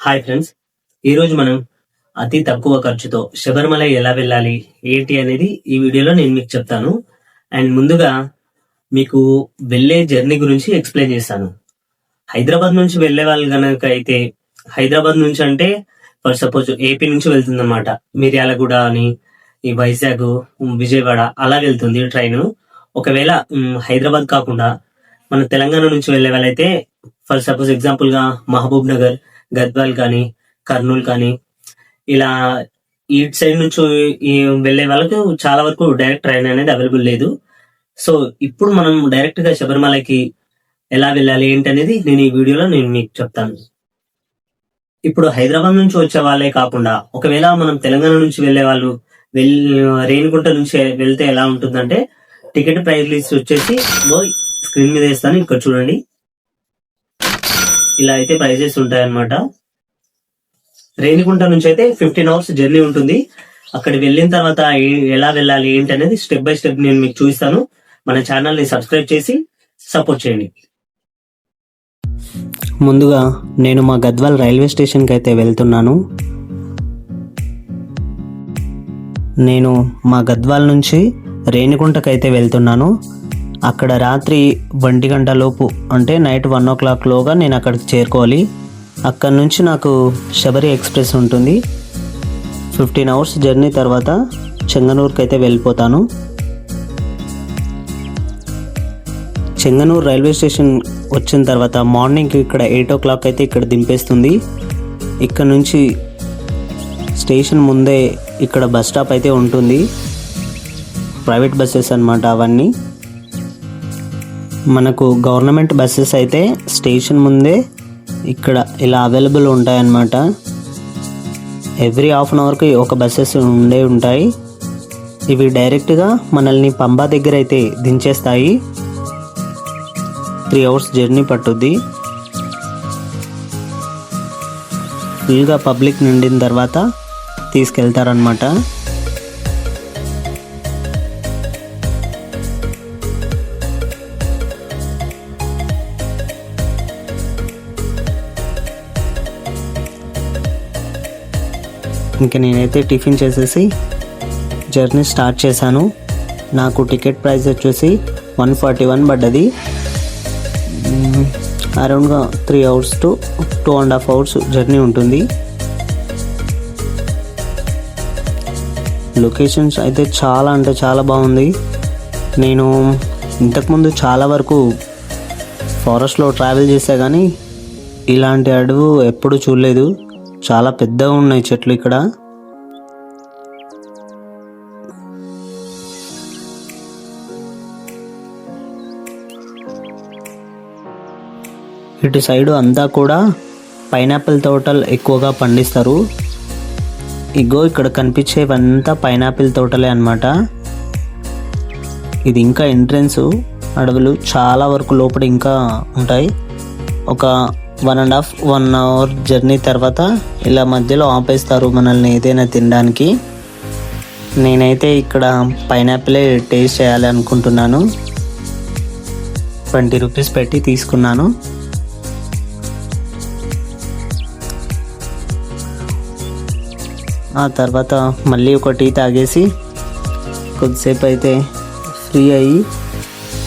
Hi friends ఈరోజు మనం అతి తక్కువ ఖర్చుతో శబరిమల ఎలా వెళ్ళాలి ఏంటి అనేది ఈ వీడియోలో నేను మీకు చెప్తాను. అండ్ ముందుగా మీకు వెళ్ళే జర్నీ గురించి ఎక్స్ప్లెయిన్ చేస్తాను. హైదరాబాద్ నుంచి వెళ్ళే వాళ్ళు కనుక అయితే హైదరాబాద్ నుంచి అంటే ఫర్ సపోజ్ ఏపీ నుంచి వెళ్తుంది అనమాట మిర్యాలగూడ అని ఈ వైజాగ్ విజయవాడ అలా వెళ్తుంది ట్రైన్. ఒకవేళ హైదరాబాద్ కాకుండా మన తెలంగాణ నుంచి వెళ్ళే వాళ్ళైతే ఫర్ సపోజ్ ఎగ్జాంపుల్గా మహబూబ్ నగర్ గద్వాల్ కానీ కర్నూలు కానీ ఇలా ఈ సైడ్ నుంచి వెళ్ళే వాళ్ళకు చాలా వరకు డైరెక్ట్ ట్రైన్ అనేది అవైలబుల్ లేదు. సో ఇప్పుడు మనం డైరెక్ట్గా శబరిమలకి ఎలా వెళ్ళాలి ఏంటి అనేది నేను ఈ వీడియోలో నేను మీకు చెప్తాను. ఇప్పుడు హైదరాబాద్ నుంచి వచ్చే వాళ్ళే కాకుండా ఒకవేళ మనం తెలంగాణ నుంచి వెళ్ళే వాళ్ళు వెళ్ళి రేణిగుంట నుంచి వెళ్తే ఎలా ఉంటుందంటే టికెట్ ప్రైస్ లిస్ట్ వచ్చేసి స్క్రీన్ మీద వేస్తాను ఇక్కడ చూడండి. ఇలా అయితే ప్రైజెస్ ఉంటాయన్నమాట. రేణిగుంట నుంచి అయితే ఫిఫ్టీన్ అవర్స్ జర్నీ ఉంటుంది. అక్కడ వెళ్ళిన తర్వాత ఎలా వెళ్ళాలి ఏంటి అనేది స్టెప్ బై స్టెప్ నేను మీకు చూపిస్తాను. మన ఛానల్ని సబ్స్క్రైబ్ చేసి సపోర్ట్ చేయండి. ముందుగా నేను మా గద్వాల్ రైల్వే స్టేషన్కి అయితే వెళ్తున్నాను. నేను మా గద్వాల్ నుంచి రేణిగుంటకైతే అయితే వెళ్తున్నాను. అక్కడ రాత్రి ఒంటి గంట లోపు అంటే నైట్ వన్ ఓ క్లాక్లోగా నేను అక్కడికి చేరుకోవాలి. అక్కడ నుంచి నాకు శబరి ఎక్స్ప్రెస్ ఉంటుంది. ఫిఫ్టీన్ అవర్స్ జర్నీ తర్వాత చెంగనూరుకి అయితే వెళ్ళిపోతాను. చెంగనూరు రైల్వే స్టేషన్ వచ్చిన తర్వాత మార్నింగ్ ఇక్కడ ఎయిట్ ఓ క్లాక్ అయితే ఇక్కడ దింపేస్తుంది. ఇక్కడ నుంచి స్టేషన్ ముందే ఇక్కడ బస్ స్టాప్ అయితే ఉంటుంది. ప్రైవేట్ బస్సెస్ అనమాట అవన్నీ. మనకు గవర్నమెంట్ బస్సెస్ అయితే స్టేషన్ ముందే ఇక్కడ ఇలా అవైలబుల్ ఉంటాయన్నమాట. ఎవ్రీ హాఫ్ అన్ అవర్కి ఒక బస్సెస్ ఉండే ఉంటాయి. ఇవి డైరెక్ట్గా మనల్ని పంబా దగ్గర అయితే దించేస్తాయి. త్రీ అవర్స్ జర్నీ పట్టుద్ది. ఫుల్గా పబ్లిక్ నిండిన తర్వాత తీసుకెళ్తారనమాట ఇంకా నేనైతే టిఫిన్ చేసేసి జర్నీ స్టార్ట్ చేశాను. నాకు టికెట్ ప్రైస్ వచ్చేసి వన్ ఫార్టీ వన్ పడ్డది. అరౌండ్గా three hours to two and half hours journey ఉంటుంది. లొకేషన్స్ అయితే చాలా అంటే చాలా బాగుంది. నేను ఇంతకుముందు చాలా వరకు ఫారెస్ట్లో ట్రావెల్ చేసా కానీ ఇలాంటి అడవు ఎప్పుడూ చూడలేదు. చాలా పెద్దగా ఉన్నాయి చెట్లు ఇక్కడ. ఇటు సైడు అంతా కూడా పైనాపిల్ తోటలు ఎక్కువగా పండిస్తారు. ఇగో ఇక్కడ కనిపించేవంతా పైనాపిల్ తోటలే అన్నమాట. ఇది ఇంకా ఎంట్రన్స్ అడవులు చాలా వరకు లోపల ఇంకా ఉంటాయి. ఒక one and half one hour journey తర్వాత ఇలా మధ్యలో ఆపేస్తారు మనల్ని ఏదైనా తినడానికి. నేనైతే ఇక్కడ పైనాపిలే టేస్ట్ చేయాలి అనుకుంటున్నాను. ట్వంటీ రూపీస్ పెట్టి తీసుకున్నాను. ఆ తర్వాత మళ్ళీ ఒక టీ తాగేసి కొద్దిసేపు అయితే ఫ్రీ అయ్యి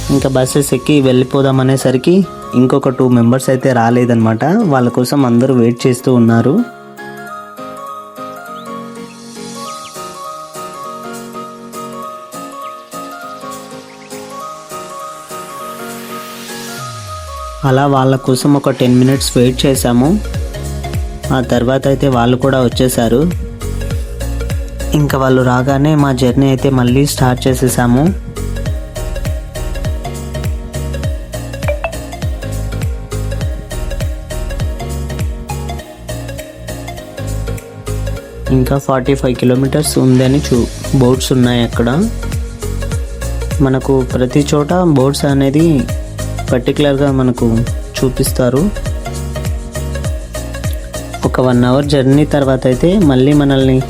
ఇంకా బస్సెస్ ఎక్కి వెళ్ళిపోదాం అనేసరికి ఇంకొక టూ మెంబర్స్ అయితే రాలేదన్నమాట. వాళ్ళ కోసం అందరూ వెయిట్ చేస్తూ ఉన్నారు. అలా వాళ్ళ కోసం ఒక టెన్ మినిట్స్ వెయిట్ చేశాము. ఆ తర్వాత అయితే వాళ్ళు కూడా వచ్చేసారు. ఇంకా వాళ్ళు రాగానే మా జర్నీ అయితే మళ్ళీ స్టార్ట్ చేసేసాము. ఇంకా ఫార్టీ ఫైవ్ కిలోమీటర్స్ ఉందని చూ బోట్స్ ఉన్నాయి అక్కడ. మనకు ప్రతి చోట బోట్స్ అనేది పర్టికులర్గా మనకు చూపిస్తారు. ఒక వన్ అవర్ జర్నీ తర్వాత అయితే మళ్ళీ మనల్ని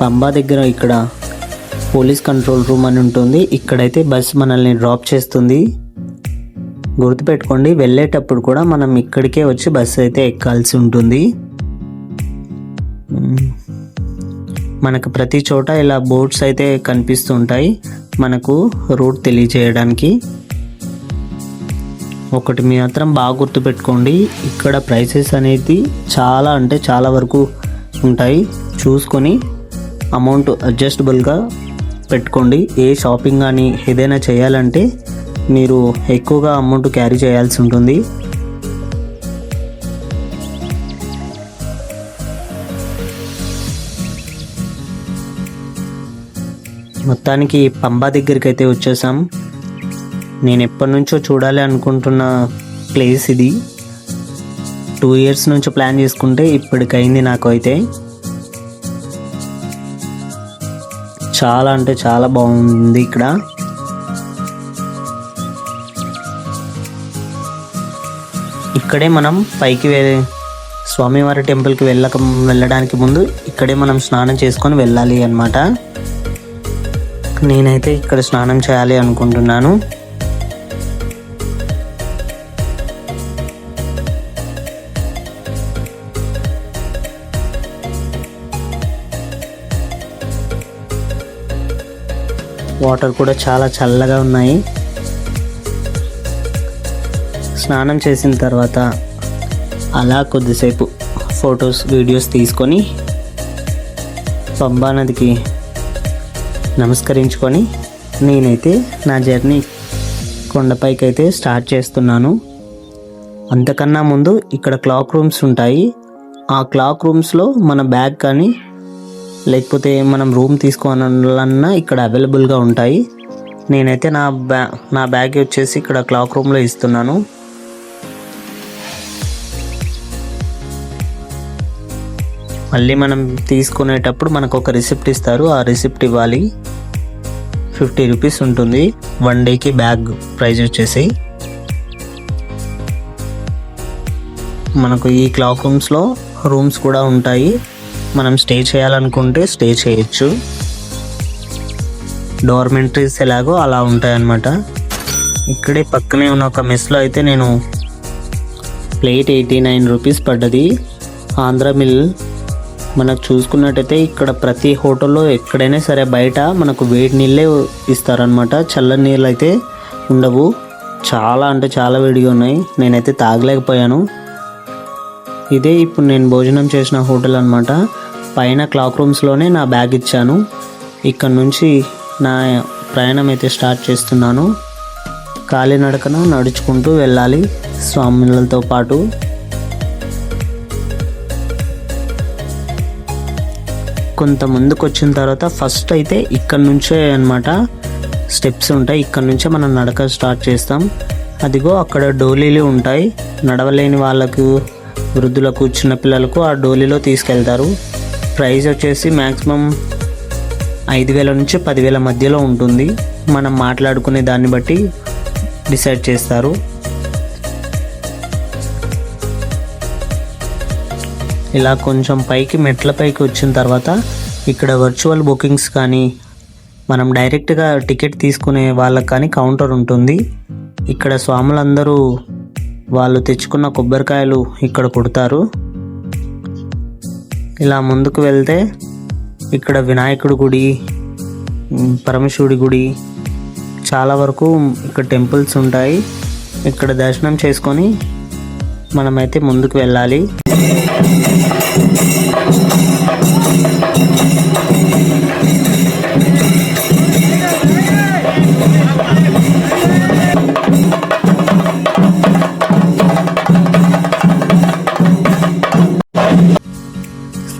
పంబా దగ్గర ఇక్కడ పోలీస్ కంట్రోల్ రూమ్ అని ఉంటుంది. ఇక్కడైతే బస్ మనల్ని డ్రాప్ చేస్తుంది. గుర్తుపెట్టుకోండి వెళ్ళేటప్పుడు కూడా మనం ఇక్కడికే వచ్చి బస్సు అయితే ఎక్కాల్సి ఉంటుంది. మనకు ప్రతి చోట ఇలా బోర్డ్స్ అయితే కనిపిస్తుంటాయి. మనకు రూట్ తెలియజేయడానికి. ఒకటి మీ మాత్రం బాగా గుర్తుపెట్టుకోండి. ఇక్కడ ప్రైసెస్ అనేది చాలా అంటే చాలా వరకు ఉంటాయి. చూసుకొని అమౌంట్ అడ్జస్టబుల్గా పెట్టుకోండి. ఏ షాపింగ్ కానీ ఏదైనా చేయాలంటే మీరు ఎక్కువగా అమౌంట్ క్యారీ చేయాల్సి ఉంటుంది. మొత్తానికి పంబా దగ్గరికి అయితే వచ్చేసాం. నేను ఎప్పటి నుంచో చూడాలి అనుకుంటున్న ప్లేస్ ఇది. టూ ఇయర్స్ నుంచి ప్లాన్ చేసుకుంటే ఇప్పటికైంది నాకు అయితే చాలా అంటే చాలా బాగుంది ఇక్కడ. ఇక్కడే మనం పైకి వెళ్ళే స్వామివారి టెంపుల్కి వెళ్ళక వెళ్ళడానికి ముందు ఇక్కడే మనం స్నానం చేసుకొని వెళ్ళాలి అన్నమాట. నేనైతే ఇక్కడ స్నానం చేయాలి అనుకుంటున్నాను. వాటర్ కూడా చాలా చల్లగా ఉన్నాయి. స్నానం చేసిన తర్వాత అలా కొద్దిసేపు ఫొటోస్ వీడియోస్ తీసుకొని పంబా నదికి నమస్కరించుకొని నేనైతే నా జర్నీ కొండపైకి అయితే స్టార్ట్ చేస్తున్నాను. అంతకన్నా ముందు ఇక్కడ క్లాక్ రూమ్స్ ఉంటాయి. ఆ క్లాక్ రూమ్స్లో మన బ్యాగ్ కానీ లేకపోతే మనం రూమ్ తీసుకోవాలన్నా ఇక్కడ అవైలబుల్గా ఉంటాయి. నేనైతే నా బ్యా నా బ్యాగ్ వచ్చేసి ఇక్కడ క్లాక్ రూమ్లో ఇస్తున్నాను. మళ్ళీ మనం తీసుకునేటప్పుడు మనకు ఒక రిసిప్ట్ ఇస్తారు. ఆ రిసిప్ట్ ఇవ్వాలి. ఫిఫ్టీ రూపీస్ ఉంటుంది. వన్ డేకి బ్యాగ్ ప్రైజ్ వచ్చేసి మనకు ఈ క్లాక్ రూమ్స్లో రూమ్స్ కూడా ఉంటాయి. మనం స్టే చేయాలనుకుంటే స్టే చేయొచ్చు. డోర్మెంటరీస్ ఎలాగో అలా ఉంటాయి అన్నమాట ఇక్కడే పక్కనే ఉన్న ఒక మెస్లో అయితే నేను ప్లేట్ ఎయిటీ నైన్ రూపీస్ పడ్డది. ఆంధ్ర మిల్ మనకు చూసుకున్నట్టయితే ఇక్కడ ప్రతి హోటల్లో ఎక్కడైనా సరే బయట మనకు వేడి నీళ్ళే ఇస్తారనమాట చల్లని నీళ్ళు అయితే ఉండవు. చాలా అంటే చాలా వేడిగా ఉన్నాయి. నేనైతే తాగలేకపోయాను. ఇదే ఇప్పుడు నేను భోజనం చేసిన హోటల్ అనమాట పైన క్లాక్ రూమ్స్లోనే నా బ్యాగ్ ఇచ్చాను. ఇక్కడ నుంచి నా ప్రయాణం అయితే స్టార్ట్ చేస్తున్నాను. కాలినడకన నడుచుకుంటూ వెళ్ళాలి. స్వామిలతో పాటు కొంత ముందుకు వచ్చిన తర్వాత ఫస్ట్ అయితే ఇక్కడ నుంచే అన్నమాట స్టెప్స్ ఉంటాయి. ఇక్కడ నుంచే మనం నడక స్టార్ట్ చేస్తాం. అదిగో అక్కడ డోలీలు ఉంటాయి. నడవలేని వాళ్ళకు వృద్ధులకు చిన్నపిల్లలకు ఆ డోలీలో తీసుకెళ్తారు. ప్రైస్ వచ్చేసి మ్యాక్సిమం ఐదు వేల నుంచి పదివేల మధ్యలో ఉంటుంది. మనం మాట్లాడుకునే దాన్ని బట్టి డిసైడ్ చేస్తారు. ఇలా కొంచెం పైకి మెట్ల పైకి వచ్చిన తర్వాత ఇక్కడ వర్చువల్ బుకింగ్స్ కానీ మనం డైరెక్ట్గా టికెట్ తీసుకునే వాళ్ళకి కానీ కౌంటర్ ఉంటుంది. ఇక్కడ స్వాములందరూ వాళ్ళు తెచ్చుకున్న కొబ్బరికాయలు ఇక్కడ కొడతారు. ఇలా ముందుకు వెళ్తే ఇక్కడ వినాయకుడి గుడి పరమశివుడి గుడి చాలా వరకు ఇక్కడ టెంపుల్స్ ఉంటాయి. ఇక్కడ దర్శనం చేసుకొని మనమైతే ముందుకు వెళ్ళాలి.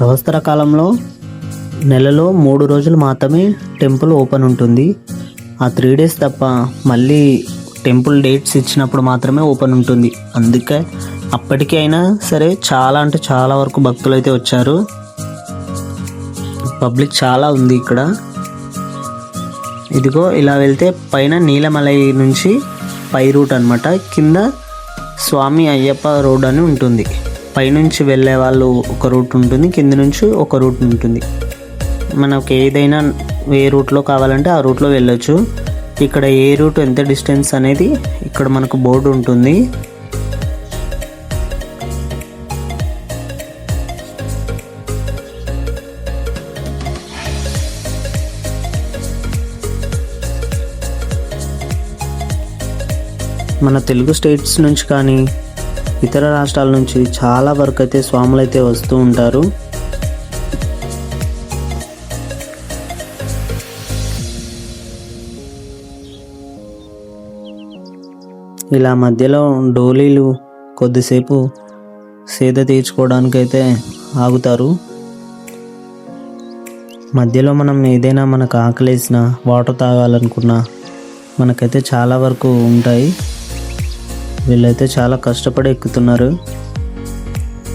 సంవత్సర కాలంలో నెలలో మూడు రోజులు మాత్రమే టెంపుల్ ఓపెన్ ఉంటుంది. ఆ త్రీ డేస్ తప్ప మళ్ళీ టెంపుల్ డేట్స్ ఇచ్చినప్పుడు మాత్రమే ఓపెన్ ఉంటుంది. అందుకే అప్పటికి అయినా సరే చాలా అంటే చాలా వరకు భక్తులు అయితే వచ్చారు. పబ్లిక్ చాలా ఉంది ఇక్కడ. ఇదిగో ఇలా వెళ్తే పైన నీలమలై నుంచి పై రూట్ అనమాట కింద స్వామి అయ్యప్ప రోడ్ అని ఉంటుంది. పైనుంచి వెళ్ళే వాళ్ళు ఒక రూట్ ఉంటుంది కింద నుంచి ఒక రూట్ ఉంటుంది. మనకు ఏదైనా ఏ రూట్లో కావాలంటే ఆ రూట్లో వెళ్ళచ్చు. ఇక్కడ ఏ రూట్ ఎంత డిస్టెన్స్ అనేది ఇక్కడ మనకు బోర్డు ఉంటుంది. మన తెలుగు స్టేట్స్ నుంచి కానీ ఇతర రాష్ట్రాల నుంచి చాలా వరకు అయితే స్వాములు అయితే వస్తూ ఉంటారు. ఇలా మధ్యలో డోలీలు కొద్దిసేపు సేద తీర్చుకోవడానికైతే ఆగుతారు. మధ్యలో మనం ఏదైనా మనకు ఆకలేసిన వాటర్ తాగాలనుకున్నా మనకైతే చాలా వరకు ఉంటాయి. వీళ్ళైతే చాలా కష్టపడి ఎక్కుతున్నారు.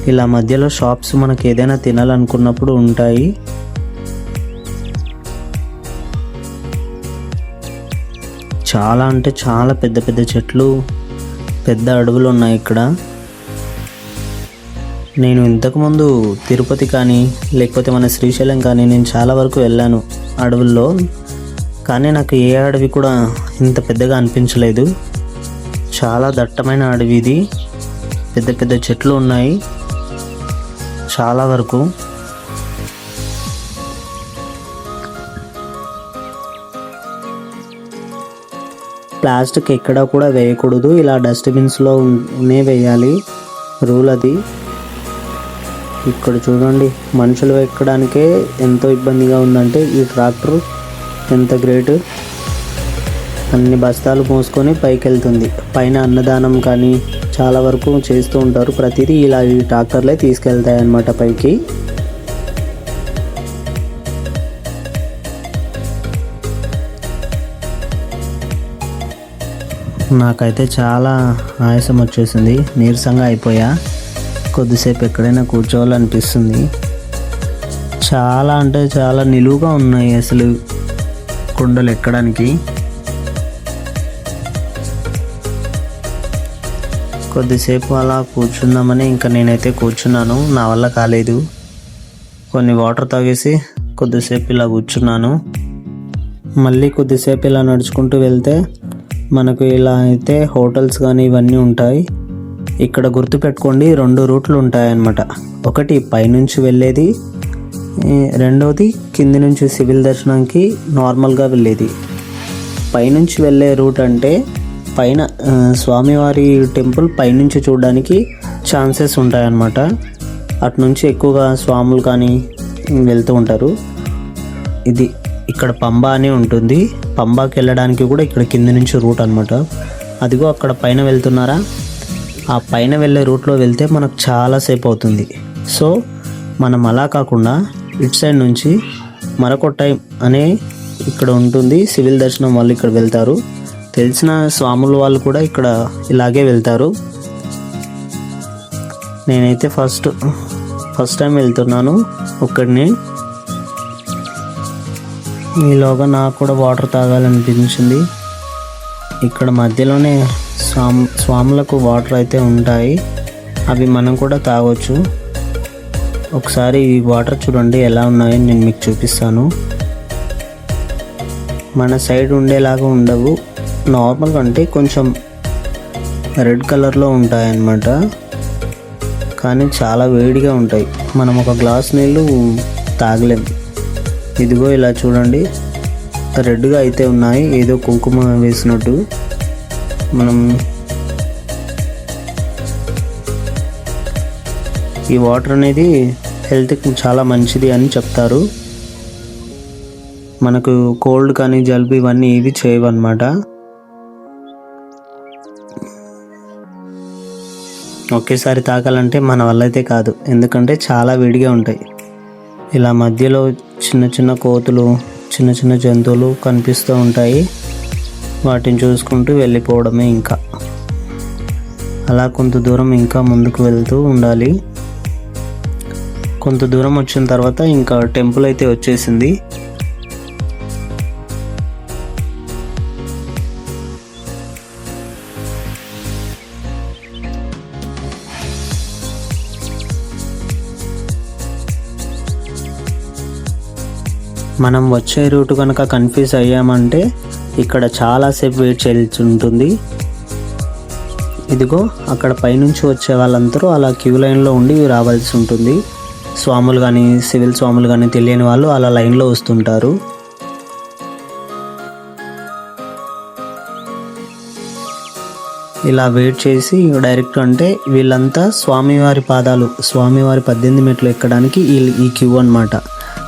ఇలా మధ్యలో షాప్స్ మనకి ఏదైనా తినాలనుకున్నప్పుడు ఉంటాయి. చాలా అంటే చాలా పెద్ద పెద్ద చెట్లు పెద్ద అడవులు ఉన్నాయి ఇక్కడ. నేను ఇంతకుముందు తిరుపతి కానీ లేకపోతే మన శ్రీశైలం కానీ నేను చాలా వరకు వెళ్ళాను అడవుల్లో. కానీ నాకు ఏ అడవి కూడా ఇంత పెద్దగా అనిపించలేదు. చాలా దట్టమైన అడవి ఇది. పెద్ద పెద్ద చెట్లు ఉన్నాయి. చాలా వరకు. ప్లాస్టిక్ ఎక్కడ కూడా వేయకూడదు. ఇలా డస్ట్బిన్స్లో నే వేయాలి. రూల్ అది. ఇక్కడ చూడండి మనుషులు ఎక్కడానికే ఎంతో ఇబ్బందిగా ఉందంటే ఈ ట్రాక్టర్ ఎంత గ్రేట్. అన్ని బస్తాలు మోసుకొని పైకి వెళ్తుంది పైన అన్నదానం కానీ చాలా వరకు చేస్తూ ఉంటారు. ప్రతిదీ ఇలా ఈ ట్రాక్టర్లే తీసుకెళ్తాయి అన్నమాట పైకి. నాకైతే చాలా ఆయాసం వచ్చేసింది. నీరసంగా అయిపోయా. కొద్దిసేపు ఎక్కడైనా కూర్చోవాలనిపిస్తుంది. చాలా అంటే చాలా నిలువుగా ఉన్నాయి అసలు కొండలు ఎక్కడానికి. కొద్దిసేపు అలా కూర్చుందామని ఇంకా నేనైతే కూర్చున్నాను. నా వల్ల కాలేదు. కొన్ని వాటర్ తాగేసి కొద్దిసేపు ఇలా కూర్చున్నాను. మళ్ళీ కొద్దిసేపు ఇలా నడుచుకుంటూ వెళ్తే మనకు ఇలా అయితే హోటల్స్ కానీ ఇవన్నీ ఉంటాయి. ఇక్కడ గుర్తుపెట్టుకోండి రెండు రూట్లు ఉంటాయన్నమాట. ఒకటి పైనుంచి వెళ్ళేది రెండవది కింది నుంచి సివిల్ దర్శనంకి నార్మల్గా వెళ్ళేది. పైనుంచి వెళ్ళే రూట్ అంటే పైన స్వామివారి టెంపుల్ పైనుంచి చూడడానికి ఛాన్సెస్ ఉంటాయన్నమాట. అటు నుంచి ఎక్కువగా స్వాములు కానీ వెళ్తూ ఉంటారు. ఇది ఇక్కడ పంబ అని ఉంటుంది. పంబాకి వెళ్ళడానికి కూడా ఇక్కడ కింద నుంచి రూట్ అనమాట అదిగో అక్కడ పైన వెళ్తున్నారా? ఆ పైన వెళ్ళే రూట్లో వెళ్తే మనకు చాలాసేపు అవుతుంది. సో మనం అలా కాకుండా ఇటు సైడ్ నుంచి మరొక టైం అనే ఇక్కడ ఉంటుంది. సివిల్ దర్శనం వాళ్ళు ఇక్కడ వెళ్తారు. తెలిసిన స్వాముల వాళ్ళు కూడా ఇక్కడ ఇలాగే వెళ్తారు. నేనైతే ఫస్ట్ ఫస్ట్ టైం వెళ్తున్నాను ఒక్కడిని ఈలోగా నాకు కూడా వాటర్ తాగాలనిపించింది. ఇక్కడ మధ్యలోనే స్వామి స్వాములకు వాటర్ అయితే ఉంటాయి. అవి మనం కూడా తాగొచ్చు. ఒకసారి ఈ వాటర్ చూడండి ఎలా ఉన్నాయో నేను మీకు చూపిస్తాను. మన సైడ్ ఉండేలాగా ఉండవు. నార్మల్గా అంటే కొంచెం రెడ్ కలర్లో ఉంటాయన్నమాట. కానీ చాలా వేడిగా ఉంటాయి. మనం ఒక గ్లాస్ నీళ్ళు తాగలేం. ఇదిగో ఇలా చూడండి. రెడ్గా అయితే ఉన్నాయి. ఏదో కుంకుమ వేసినట్టు. మనం ఈ వాటర్ అనేది హెల్త్కి చాలా మంచిది అని చెప్తారు. మనకు కోల్డ్ కానీ జలుబు ఇవన్నీ ఏవి చేయవన్నమాట. ఒకేసారి తాకాలంటే మన వల్ల అయితే కాదు. ఎందుకంటే చాలా వేడిగా ఉంటాయి. ఇలా మధ్యలో చిన్న చిన్న కోతులు చిన్న చిన్న జంతువులు కనిపిస్తూ ఉంటాయి. వాటిని చూసుకుంటూ వెళ్ళిపోవడమే ఇంకా. అలా కొంత దూరం ఇంకా ముందుకు వెళ్తూ ఉండాలి. కొంత దూరం వచ్చిన తర్వాత ఇంకా టెంపుల్ అయితే వచ్చేసింది. మనం వచ్చే రూట్ కనుక కన్ఫ్యూజ్ అయ్యామంటే ఇక్కడ చాలాసేపు వెయిట్ చేయాల్సి ఉంటుంది. ఇదిగో అక్కడ పైనుంచి వచ్చే వాళ్ళందరూ అలా క్యూ లైన్లో ఉండి రావాల్సి ఉంటుంది. స్వాములు కానీ సివిల్ స్వాములు కానీ తెలియని వాళ్ళు అలా లైన్లో వస్తుంటారు. ఇలా వెయిట్ చేసి డైరెక్ట్ అంటే వీళ్ళంతా స్వామివారి పాదాలు స్వామివారి పద్దెనిమిది మెట్లు ఎక్కడానికి ఈ ఈ క్యూ అనమాట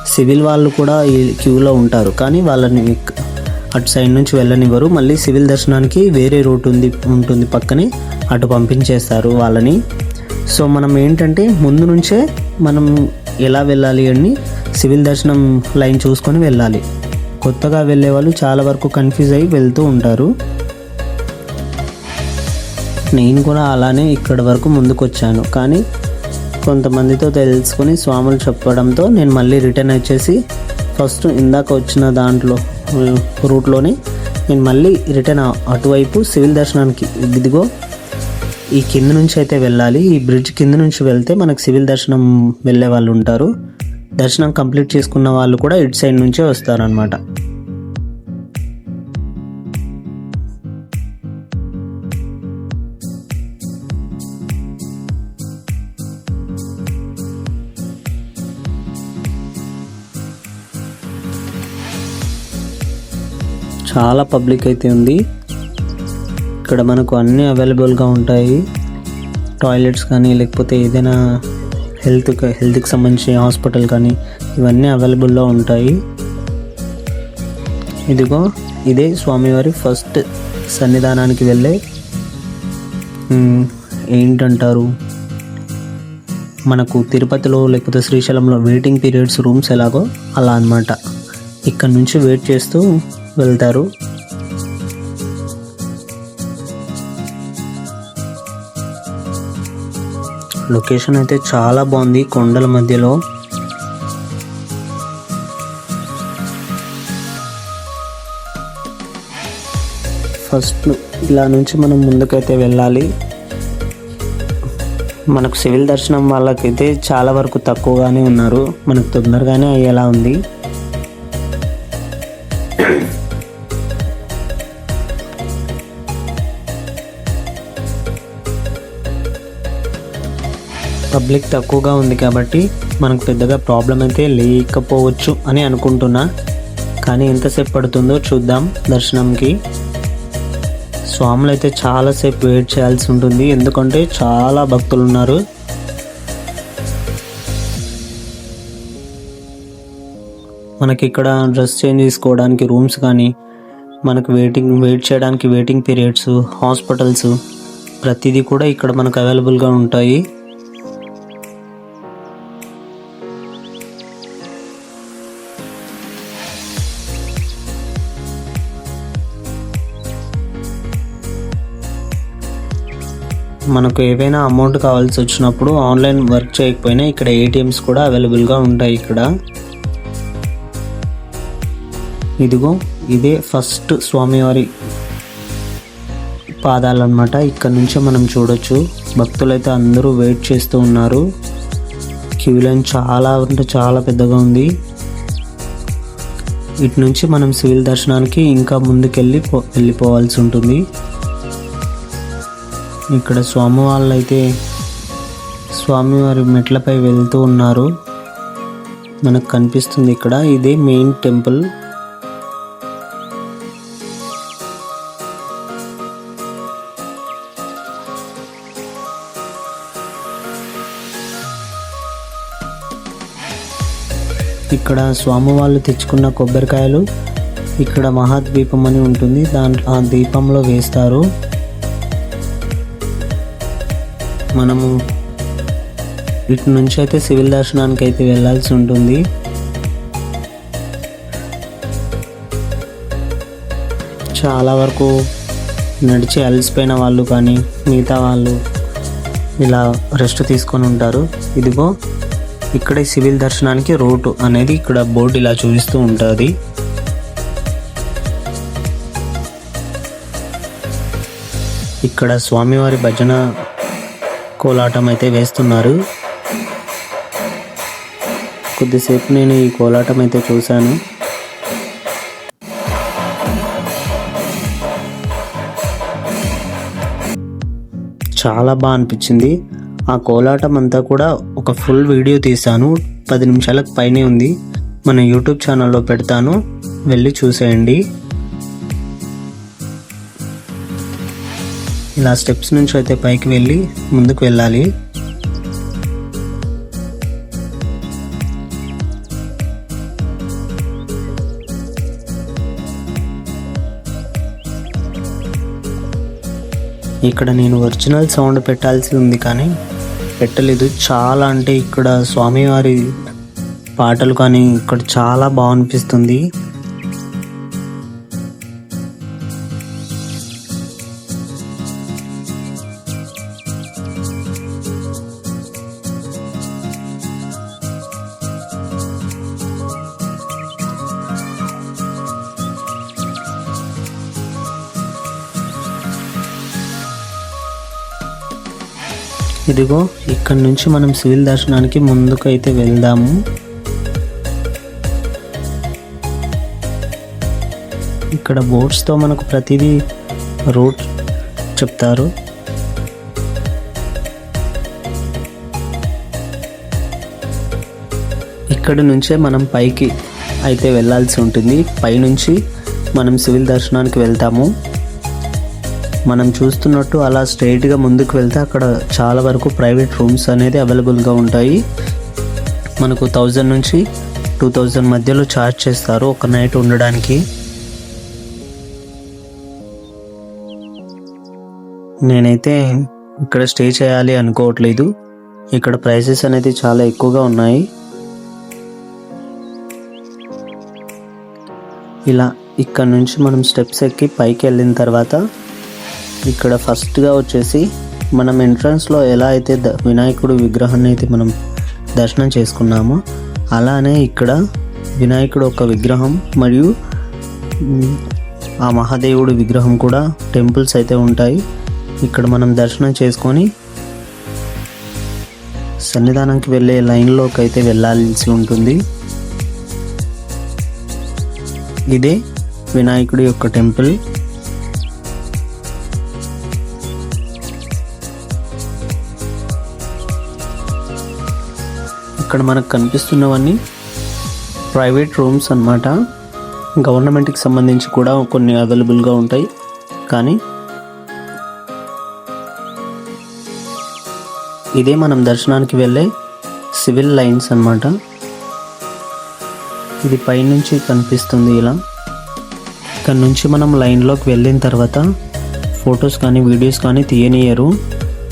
సివిల్ వాళ్ళు కూడా ఈ క్యూలో ఉంటారు. కానీ వాళ్ళని అటు సైడ్ నుంచి వెళ్ళనివ్వరు. మళ్ళీ సివిల్ దర్శనానికి వేరే రూట్ ఉంది ఉంటుంది పక్కనే. అటు పంపించేస్తారు వాళ్ళని. సో మనం ఏంటంటే ముందు నుంచే మనం ఎలా వెళ్ళాలి అని సివిల్ దర్శనం లైన్ చూసుకొని వెళ్ళాలి. కొత్తగా వెళ్ళే వాళ్ళు చాలా వరకు కన్ఫ్యూజ్ అయ్యి వెళ్తూ ఉంటారు. నేను కూడా అలానే ఇక్కడ వరకు ముందుకు వచ్చాను కానీ కొంతమందితో తెలుసుకొని స్వాములు చెప్పడంతో నేను మళ్ళీ రిటర్న్ వచ్చేసి ఫస్ట్ ఇందాక వచ్చిన దాంట్లో రూట్లోనే నేను మళ్ళీ రిటర్న్ అటువైపు సివిల్ దర్శనానికి ఇదిగో ఈ కింద నుంచి అయితే వెళ్ళాలి ఈ బ్రిడ్జ్ కింద నుంచి వెళ్తే మనకు సివిల్ దర్శనం వెళ్ళే వాళ్ళు ఉంటారు. దర్శనం కంప్లీట్ చేసుకున్న వాళ్ళు కూడా ఇటు సైడ్ నుంచే వస్తారనమాట చాలా పబ్లిక్ అయితే ఉంది. ఇక్కడ మనకు అన్నీ అవైలబుల్గా ఉంటాయి. టాయిలెట్స్ కానీ లేకపోతే ఏదైనా హెల్త్ హెల్త్కి సంబంధించిన హాస్పిటల్ కానీ ఇవన్నీ అవైలబుల్లో ఉంటాయి. ఇదిగో ఇదే స్వామివారి ఫస్ట్ సన్నిధానానికి వెళ్ళే ఏంటంటారు? మనకు తిరుపతిలో లేకపోతే శ్రీశైలంలో వెయిటింగ్ పీరియడ్స్ రూమ్స్ ఎలాగో అలా అన్నమాట. ఇక్కడ నుంచి వెయిట్ చేస్తూ వెళ్తారు. లొకేషన్ అయితే చాలా బాగుంది కొండల మధ్యలో. ఫస్ట్ ఇలా నుంచి మనం ముందుకైతే వెళ్ళాలి. మనకు సివిల్ దర్శనం వాళ్ళకైతే చాలా వరకు తక్కువగానే ఉన్నారు. మనకు తొందరగానే అయ్యేలా ఉంది. పబ్లిక్ తక్కువగా ఉంది కాబట్టి మనకు పెద్దగా ప్రాబ్లం అయితే లేకపోవచ్చు అని అనుకుంటున్నా. కానీ ఎంతసేపు పడుతుందో చూద్దాం దర్శనంకి. స్వాములు అయితే చాలాసేపు వెయిట్ చేయాల్సి ఉంటుంది. ఎందుకంటే చాలా భక్తులు ఉన్నారు. మనకి ఇక్కడ డ్రెస్ చేంజ్ చేసుకోవడానికి రూమ్స్ కానీ మనకు వెయిటింగ్ వెయిట్ చేయడానికి వెయిటింగ్ పీరియడ్స్ హాస్పిటల్స్ ప్రతిదీ కూడా ఇక్కడ మనకు అవైలబుల్గా ఉంటాయి. మనకు ఏవైనా అమౌంట్ కావాల్సి వచ్చినప్పుడు ఆన్లైన్ వర్క్ చేయకపోయినా ఇక్కడ ఏటీఎంస్ కూడా అవైలబుల్గా ఉంటాయి ఇక్కడ. ఇదిగో ఇదే ఫస్ట్ స్వామివారి పాదాలు అనమాట ఇక్కడ నుంచే మనం చూడొచ్చు. భక్తులైతే అందరూ వెయిట్ చేస్తూ ఉన్నారు. క్యూ లైన్ చాలా అంటే చాలా పెద్దగా ఉంది. ఇటు నుంచి మనం సివిల్ దర్శనానికి ఇంకా ముందుకెళ్ళి పో వెళ్ళిపోవాల్సి ఉంటుంది. ఇక్కడ స్వామి వాళ్ళు అయితే స్వామివారి మెట్లపై వెళ్తూ ఉన్నారు. మనకు కనిపిస్తుంది ఇక్కడ ఇదే మెయిన్ టెంపుల్. ఇక్కడ స్వామి వాళ్ళు తెచ్చుకున్న కొబ్బరికాయలు ఇక్కడ మహాద్వీపం అని ఉంటుంది. దాంట్లో ఆ దీపంలో వేస్తారు. మనము ఇటు నుంచి అయితే సివిల్ దర్శనానికి అయితే వెళ్ళాల్సి ఉంటుంది. చాలా వరకు నడిచి అలసిపోయిన వాళ్ళు కానీ మిగతా వాళ్ళు ఇలా రెస్ట్ తీసుకొని ఉంటారు. ఇదిగో ఇక్కడే సివిల్ దర్శనానికి రోడ్డు అనేది ఇక్కడ బోర్డు ఇలా చూపిస్తూ ఉంటుంది. ఇక్కడ స్వామివారి భజన కోలాటం అయితే వేస్తున్నారు. కొద్దిసేపు నేను ఈ కోలాటం అయితే చూశాను. చాలా బాగా అనిపించింది. ఆ కోలాటం అంతా కూడా ఒక ఫుల్ వీడియో తీశాను. పది నిమిషాలకు పైనే ఉంది. మన యూట్యూబ్ ఛానల్లో పెడతాను. వెళ్ళి చూసేయండి. ఇలా స్టెప్స్ నుంచి అయితే పైకి వెళ్ళి ముందుకు వెళ్ళాలి. ఇక్కడ నేను ఒరిజినల్ సౌండ్ పెట్టాల్సి ఉంది కానీ పెట్టలేదు. చాలా అంటే ఇక్కడ స్వామివారి పాటలు కానీ ఇక్కడ చాలా బాగా అనిపిస్తుంది. ఇదిగో ఇక్కడ నుంచి మనం సివిల్ దర్శనానికి ముందుకు అయితే వెళ్దాము. ఇక్కడ బోట్స్తో మనకు ప్రతిదీ రూట్ చెప్తారు. ఇక్కడ నుంచే మనం పైకి అయితే వెళ్ళాల్సి ఉంటుంది. పైనుంచి మనం సివిల్ దర్శనానికి వెళ్తాము. మనం చూస్తున్నట్టు అలా స్ట్రైట్గా ముందుకు వెళ్తే అక్కడ చాలా వరకు ప్రైవేట్ రూమ్స్ అనేది అవైలబుల్గా ఉంటాయి. మనకు థౌజండ్ నుంచి టూ థౌజండ్ మధ్యలో ఛార్జ్ చేస్తారు ఒక నైట్ ఉండడానికి. నేనైతే ఇక్కడ స్టే చేయాలి అనుకోవట్లేదు. ఇక్కడ ప్రైసెస్ అనేది చాలా ఎక్కువగా ఉన్నాయి. ఇలా ఇక్కడ నుంచి మనం స్టెప్స్ ఎక్కి పైకి వెళ్ళిన తర్వాత ఇక్కడ ఫస్ట్గా వచ్చేసి మనం ఎంట్రన్స్లో ఎలా అయితే ద- వినాయకుడు విగ్రహాన్ని అయితే మనం దర్శనం చేసుకున్నామో అలానే ఇక్కడ వినాయకుడు ఒక విగ్రహం మరియు ఆ మహాదేవుడు విగ్రహం కూడా టెంపుల్స్ అయితే ఉంటాయి. ఇక్కడ మనం దర్శనం చేసుకొని సన్నిధానంకి వెళ్ళే లైన్లోకి అయితే వెళ్ళాల్సి ఉంటుంది. ఇదే వినాయకుడి యొక్క టెంపుల్. ఇక్కడ మనకు కనిపిస్తున్నవన్నీ ప్రైవేట్ రూమ్స్ అన్నమాట. గవర్నమెంట్కి సంబంధించి కూడా కొన్ని అవైలబుల్గా ఉంటాయి. కానీ ఇదే మనం దర్శనానికి వెళ్ళే సివిల్ లైన్స్ అన్నమాట. ఇది పైనుంచి కనిపిస్తుంది ఇలా. ఇక్కడ నుంచి మనం లైన్లోకి వెళ్ళిన తర్వాత ఫొటోస్ కానీ వీడియోస్ కానీ తీయనియరు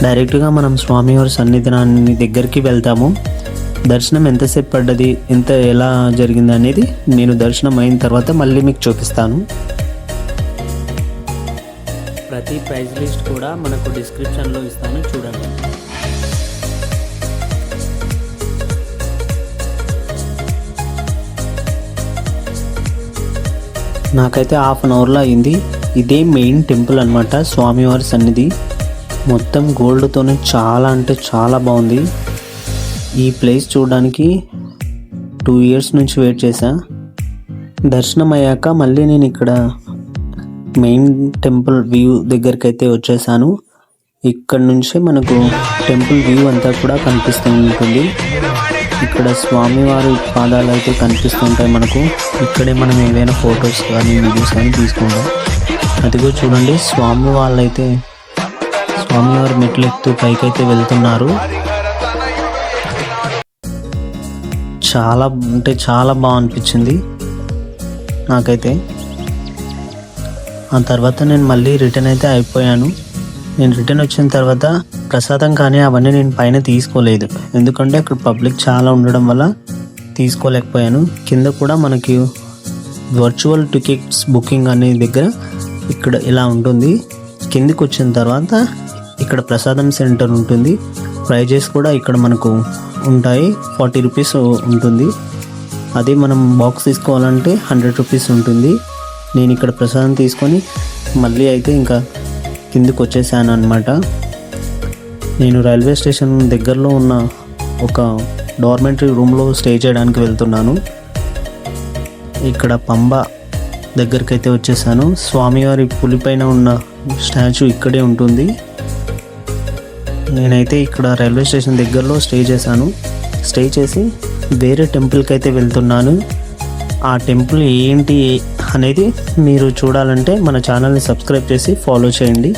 డైరెక్ట్గా మనం స్వామివారి సన్నిధానాన్ని దగ్గరికి వెళ్తాము. దర్శనం ఎంతసేపు పడ్డది? ఎంత ఎలా జరిగింది అనేది నేను దర్శనం అయిన తర్వాత మళ్ళీ మీకు చూపిస్తాను. ప్రతి ప్రైజ్ లిస్ట్ కూడా మనకు డిస్క్రిప్షన్లో ఇస్తాను చూడండి. నాకైతే హాఫ్ అన్ అవర్లో అయింది. ఇదే మెయిన్ టెంపుల్ అనమాట స్వామివారి సన్నిధి. మొత్తం గోల్డ్తోనే చాలా అంటే చాలా బాగుంది. ఈ ప్లేస్ చూడడానికి టూ ఇయర్స్ నుంచి వెయిట్ చేశా. దర్శనం అయ్యాక మళ్ళీ నేను ఇక్కడ మెయిన్ టెంపుల్ వ్యూ దగ్గరికి అయితే వచ్చేసాను. ఇక్కడ నుంచే మనకు టెంపుల్ వ్యూ అంతా కూడా కనిపిస్తూ ఉంటుంది. ఇక్కడ స్వామివారి పాదాలు అయితే కనిపిస్తుంటాయి మనకు. ఇక్కడే మనం ఏవైనా ఫొటోస్ కానీ వీడియోస్ కానీ తీసుకుంటాం అదిగో చూడండి స్వామి వాళ్ళైతే స్వామివారి మెట్లు ఎక్కుతూ పైకైతే వెళ్తున్నారు. చాలా అంటే చాలా బాగా అనిపించింది నాకైతే. ఆ తర్వాత నేను మళ్ళీ రిటర్న్ అయితే అయిపోయాను. నేను రిటర్న్ వచ్చిన తర్వాత ప్రసాదం కానీ అవన్నీ నేను పైన తీసుకోలేదు. ఎందుకంటే అక్కడ పబ్లిక్ చాలా ఉండడం వల్ల తీసుకోలేకపోయాను. కింద కూడా మనకి వర్చువల్ టికెట్స్ బుకింగ్ అనే దగ్గర ఇక్కడ ఇలా ఉంటుంది. కిందికి వచ్చిన తర్వాత ఇక్కడ ప్రసాదం సెంటర్ ఉంటుంది. ప్రైజెస్ కూడా ఇక్కడ మనకు ఉంటాయి. ఫార్టీ రూపీస్ ఉంటుంది. అదే మనం బాక్స్ తీసుకోవాలంటే హండ్రెడ్ రూపీస్ ఉంటుంది. నేను ఇక్కడ ప్రసాదం తీసుకొని మళ్ళీ అయితే ఇంకా కిందికి వచ్చేసాను అనమాట నేను రైల్వే స్టేషన్ దగ్గరలో ఉన్న ఒక డార్మెంటరీ రూమ్లో స్టే చేయడానికి వెళ్తున్నాను. ఇక్కడ పంబ దగ్గరికి అయితే వచ్చేసాను. స్వామివారి పులిపైన ఉన్న స్టాచ్యూ ఇక్కడే ఉంటుంది. నేనైతే ఇక్కడ రైల్వే స్టేషన్ దగ్గరలో స్టే చేశాను. స్టే చేసి వేరే టెంపుల్కి అయితే వెళ్తున్నాను. ఆ టెంపుల్ ఏంటి అనేది మీరు చూడాలంటే మన ఛానల్ని సబ్స్క్రైబ్ చేసి ఫాలో చేయండి.